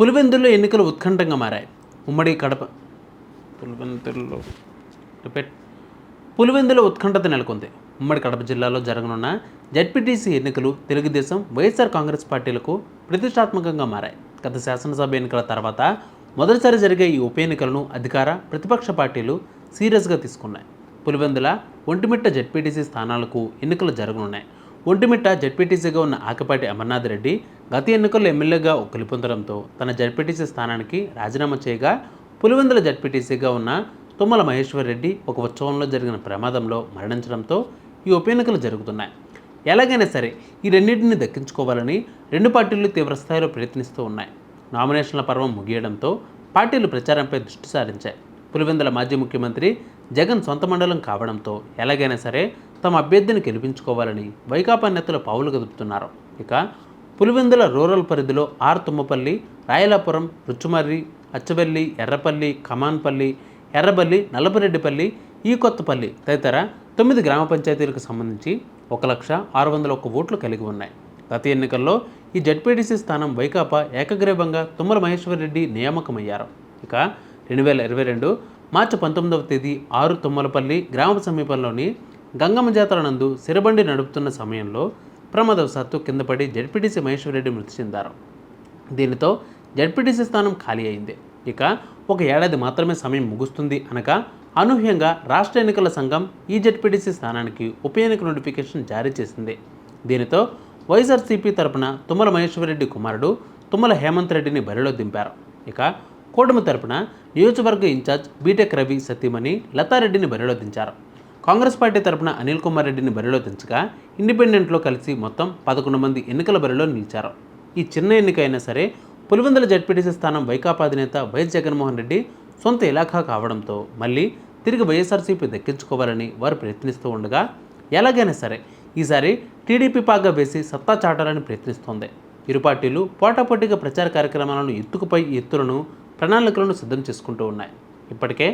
పులివెందుల్లో ఎన్నికలు ఉత్కంఠంగా మారాయి. ఉమ్మడి కడప పులివెందుల్లో రిపీట్ పులివెందులో ఉత్కంఠత నెలకొంది. ఉమ్మడి కడప జిల్లాలో జరగనున్న జడ్పీటీసీ ఎన్నికలు తెలుగుదేశం వైఎస్ఆర్ కాంగ్రెస్ పార్టీలకు ప్రతిష్టాత్మకంగా మారాయి. గత శాసనసభ ఎన్నికల తర్వాత మొదటిసారి జరిగే ఈ ఉప ఎన్నికలను అధికార ప్రతిపక్ష పార్టీలు సీరియస్గా తీసుకున్నాయి. పులివెందుల ఒంటిమిట్ట జడ్పీటీసీ స్థానాలకు ఎన్నికలు జరగనున్నాయి. ఒంటిమిట్ట జడ్పీటీసీగా ఉన్న ఆకపాటి అమర్నాథ్ రెడ్డి గత ఎన్నికల్లో ఎమ్మెల్యేగా గెలుపొందడంతో తన జడ్పీటీసీ స్థానానికి రాజీనామా చేయగా పులివెందుల జడ్పీటీసీగా ఉన్న తుమ్మల మహేశ్వర్ రెడ్డి ఒక ఉత్సవంలో జరిగిన ప్రమాదంలో మరణించడంతో ఈ ఉప ఎన్నికలు జరుగుతున్నాయి. ఎలాగైనా సరే ఈ రెండింటిని దక్కించుకోవాలని రెండు పార్టీలు తీవ్రస్థాయిలో ప్రయత్నిస్తూ ఉన్నాయి. నామినేషన్ల పర్వం ముగియడంతో పార్టీలు ప్రచారంపై దృష్టి సారించాయి. పులివెందుల మాజీ ముఖ్యమంత్రి జగన్ సొంత మండలం కావడంతో ఎలాగైనా సరే తమ అభ్యర్థిని గెలిపించుకోవాలని వైకాపా నేతలు పావులు కదుపుతున్నారు. ఇక పులివెందుల రూరల్ పరిధిలో ఆర్ తుమ్మపల్లి రాయలాపురం రుచుమర్రి అచ్చవెల్లి ఎర్రపల్లి కమాన్పల్లి ఎర్రబల్లి నల్లపరెడ్డిపల్లి ఈ కొత్తపల్లి తదితర తొమ్మిది గ్రామ పంచాయతీలకు సంబంధించి ఒక లక్ష ఆరు వందల ఒక్క ఓట్లు కలిగి ఉన్నాయి. గత ఎన్నికల్లో ఈ జడ్పీటీసీ స్థానం వైకాపా ఏకగ్రీవంగా తుమ్మల మహేశ్వరరెడ్డి నియామకమయ్యారు. ఇక రెండు వేల ఇరవై రెండు మార్చి పంతొమ్మిదవ తేదీ ఆరు తుమ్మలపల్లి గ్రామ సమీపంలోని గంగమ్మ జాతర నందు సిరబండి నడుపుతున్న సమయంలో ప్రమాదవశాత్తు కింద పడి జడ్పీటీసీ మహేశ్వరరెడ్డి మృతి చెందారు. దీనితో జడ్పీటీసీ స్థానం ఖాళీ అయింది. ఇక ఒక ఏడాది మాత్రమే సమయం ముగుస్తుంది అనగా అనూహ్యంగా రాష్ట్ర ఎన్నికల సంఘం ఈ జడ్పీటీసీ స్థానానికి ఉప ఎన్నిక నోటిఫికేషన్ జారీ చేసింది. దీనితో వైఎస్ఆర్సీపీ తరపున తుమ్మల మహేశ్వరరెడ్డి కుమారుడు తుమ్మల హేమంత్ రెడ్డిని బరిలో దింపారు. ఇక కూటమి తరపున నియోజకవర్గ ఇన్ఛార్జ్ బీటెక్ రవి సతీమణి లతారెడ్డిని బరిలో దించారు. కాంగ్రెస్ పార్టీ తరపున అనిల్ కుమార్ రెడ్డిని బరిలో దించగా ఇండిపెండెంట్లో కలిసి మొత్తం పదకొండు మంది ఎన్నికల బరిలో నిలిచారు. ఈ చిన్న ఎన్నిక అయినా సరే పులివెందుల జడ్పీటీసీ స్థానం వైకాపా అధినేత వైఎస్ జగన్మోహన్ రెడ్డి సొంత ఇలాఖా కావడంతో మళ్ళీ తిరిగి వైఎస్ఆర్సీపీ దక్కించుకోవాలని వారు ప్రయత్నిస్తూ ఉండగా ఎలాగైనా సరే ఈసారి టీడీపీ పాగా వేసి సత్తా చాటాలని ప్రయత్నిస్తోంది. ఇరు పార్టీలు పోటాపోటీగా ప్రచార కార్యక్రమాలను ఎత్తుకుపై ఎత్తులను ప్రణాళికలను సిద్ధం చేసుకుంటూ ఉన్నాయి. ఇప్పటికే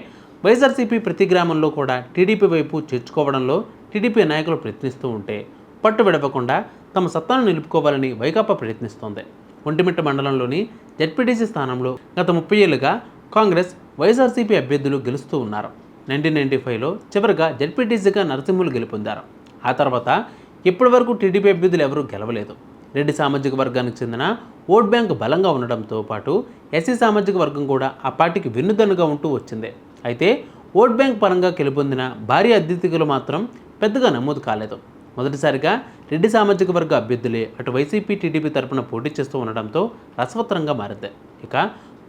వైఎస్ఆర్సీపీ ప్రతి గ్రామంలో కూడా టీడీపీ వైపు చేర్చుకోవడంలో టీడీపీ నాయకులు ప్రయత్నిస్తూ ఉంటే పట్టు విడవకుండా తమ సత్తాను నిలుపుకోవాలని వైకాపా ప్రయత్నిస్తోంది. ఒంటిమిట్ట మండలంలోని జడ్పీటీసీ స్థానంలో గత ముప్పై ఏళ్ళుగా కాంగ్రెస్ వైఎస్ఆర్సీపీ అభ్యర్థులు గెలుస్తూ ఉన్నారు. నైన్టీన్ నైన్టీ ఫైవ్లో చివరిగా జడ్పీటీసీగా నరసింహులు గెలుపొందారు. ఆ తర్వాత ఇప్పటి వరకు టీడీపీ అభ్యర్థులు ఎవరూ గెలవలేదు. రెడ్డి సామాజిక వర్గానికి చెందిన ఓట్ బ్యాంక్ బలంగా ఉండడంతో పాటు ఎస్సీ సామాజిక వర్గం కూడా ఆ పార్టీకి వెన్నుదన్నుగా ఉంటూ వచ్చింది. అయితే ఓట్ బ్యాంక్ పరంగా గెలుపొందిన భారీ అతిథికులు మాత్రం పెద్దగా నమోదు కాలేదు. మొదటిసారిగా రెడ్డి సామాజిక వర్గ అభ్యర్థులే అటు వైసీపీ టీడీపీ తరపున పోటీ చేస్తూ ఉండడంతో రసవత్తరంగా మారింది. ఇక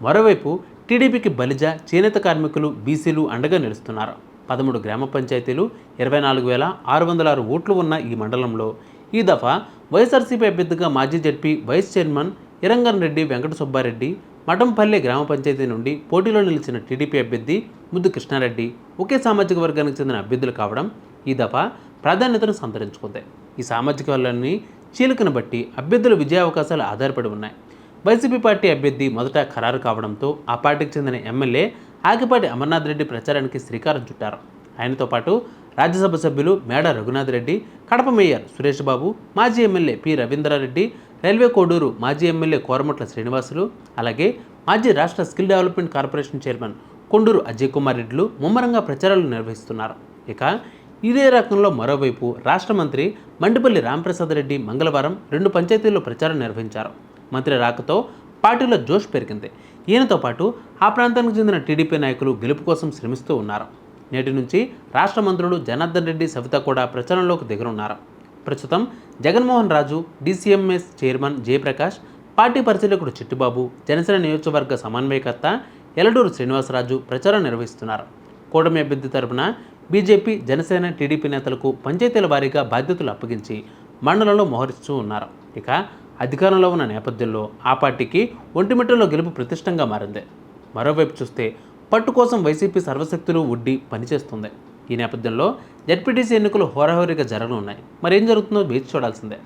మరోవైపు టీడీపీకి బలిజ చేనేత కార్మికులు బీసీలు అండగా నిలుస్తున్నారు. పదమూడు గ్రామ పంచాయతీలు ఇరవై నాలుగు వేల ఆరు వందల ఆరు ఓట్లు ఉన్న ఈ మండలంలో ఈ దఫా వైఎస్ఆర్సీపీ అభ్యర్థిగా మాజీ ZP vice chairman Irangan Reddy Venkata Subbareddy Mathampalle గ్రామ పంచాయతీ నుండి పోటీలో నిలిచిన టీడీపీ అభ్యర్థి ముద్దు కృష్ణారెడ్డి ఒకే సామాజిక వర్గానికి చెందిన అభ్యర్థులు కావడం ఈ దఫా ప్రాధాన్యతను సంతరించుకుంది. ఈ సామాజిక వర్గాన్ని చీలికను బట్టి అభ్యర్థుల విజయావకాశాలు ఆధారపడి ఉన్నాయి. వైసీపీ పార్టీ అభ్యర్థి మొదట ఖరారు కావడంతో ఆ పార్టీకి చెందిన ఎమ్మెల్యే ఆకిపాటి అమర్నాథ్ రెడ్డి ప్రచారానికి శ్రీకారం చుట్టారు. ఆయనతో పాటు రాజ్యసభ సభ్యులు మేడ రఘునాథ్ రెడ్డి కడప మేయర్ సురేష్ బాబు మాజీ MLA P Ravindra Reddy railway Koduru మాజీ ఎమ్మెల్యే కోరమట్ల శ్రీనివాసులు అలాగే మాజీ రాష్ట్ర skill development corporation chairman Konduru Ajay Kumar రెడ్డిలు ముమ్మరంగా ప్రచారాలు నిర్వహిస్తున్నారు. ఇక ఇదే రకంలో మరోవైపు రాష్ట్ర మంత్రి మండిపల్లి రామప్రసాద్ రెడ్డి మంగళవారం రెండు పంచాయతీల్లో ప్రచారం నిర్వహించారు. మంత్రి రాకతో పార్టీలో జోష్ పెరిగింది. ఈయనతో పాటు ఆ ప్రాంతానికి చెందిన టీడీపీ నాయకులు గెలుపు కోసం శ్రమిస్తూ ఉన్నారు. నేటి నుంచి రాష్ట్ర మంత్రులు జనార్దన్ రెడ్డి సవిత కూడా ప్రచారంలోకి దిగనున్నారు. ప్రస్తుతం Jaganmohan Raju DCMS chairman Jayaprakash party పరిశీలకుడు Chittibabu Janasena నియోజకవర్గ సమన్వయకర్త ఎలడూరు శ్రీనివాసరాజు ప్రచారం నిర్వహిస్తున్నారు. కూటమి అభ్యర్థి తరపున బీజేపీ జనసేన టీడీపీ నేతలకు పంచాయతీల వారీగా బాధ్యతలు అప్పగించి మండలంలో మోహరిస్తూ ఉన్నారు. ఇక అధికారంలో ఉన్న నేపథ్యంలో ఆ పార్టీకి ఒంటిమిట్టలో గెలుపు ప్రతిష్టంగా మారింది. మరోవైపు చూస్తే పట్టు కోసం వైసీపీ సర్వశక్తులు ఉడ్డి పనిచేస్తుంది. ఈ నేపథ్యంలో జడ్పీటీసీ ఎన్నికలు హోరాహోరీగా జరగనున్నాయి. మరి ఏం జరుగుతుందో వేచి చూడాల్సిందే.